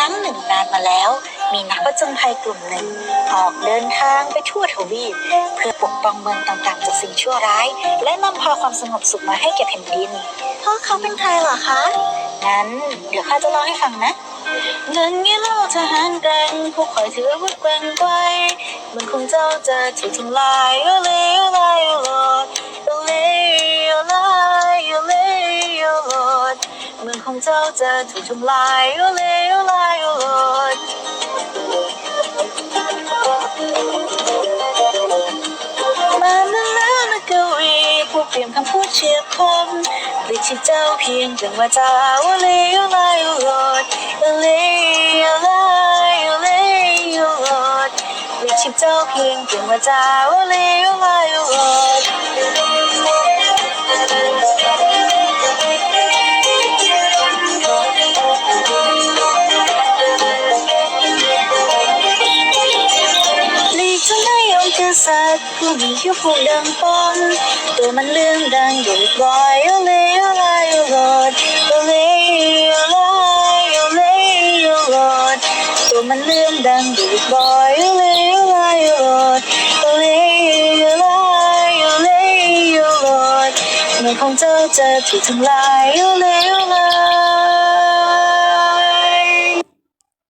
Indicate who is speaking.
Speaker 1: รั้งหนึ่งนานมาแล้ว มีนักผจญภัยกลุ่มหนึ่ง ออกเดินทางไปทั่วทวีปเพื่อปกป้องเมืองต่างๆ จากสิ่งชั่วร้าย และนำพาความสงบสุขมาให้แก่แผ่นดินพวกเขาเป็นใครเหรอคะงั้นเดี๋ยวข้าจะเล่าให้ฟังนะเงินงี้เราทหารกันพวกคอยถืออาวุธแกว่งไกวเมืองของเจ้าจะถูกทำลายโอเลโอไลโอโล ของเจ้าจะถูกทำลายโอเลโอไลโอโลดมาแล้วนะกวีพวกเตรียมคำพูดเฉียบคมปลิดชิดเจ้าเพียงเพียงว่าจาว่าเลวลายโอลอดเลวลายโอเลวโลอดปลิดชิดเจ้าเพียงเพียงว่าจาว่าเลวลายโอลอด นได้องค์กษัตริย์ผู้มีคิ้วผูดังป้อมตัวมันเลื่องดังอยู่บ่อยโอเลโอไลโอโลดโอเลโอไลโอเลโอโลดตัวมันเลื่องดังอยู่บ่อยโอเลโอไลโอโลดโอเลโอไลโอเลโอโลดเมื่อของเจ้าจะถูกทำลายโอเลโอไล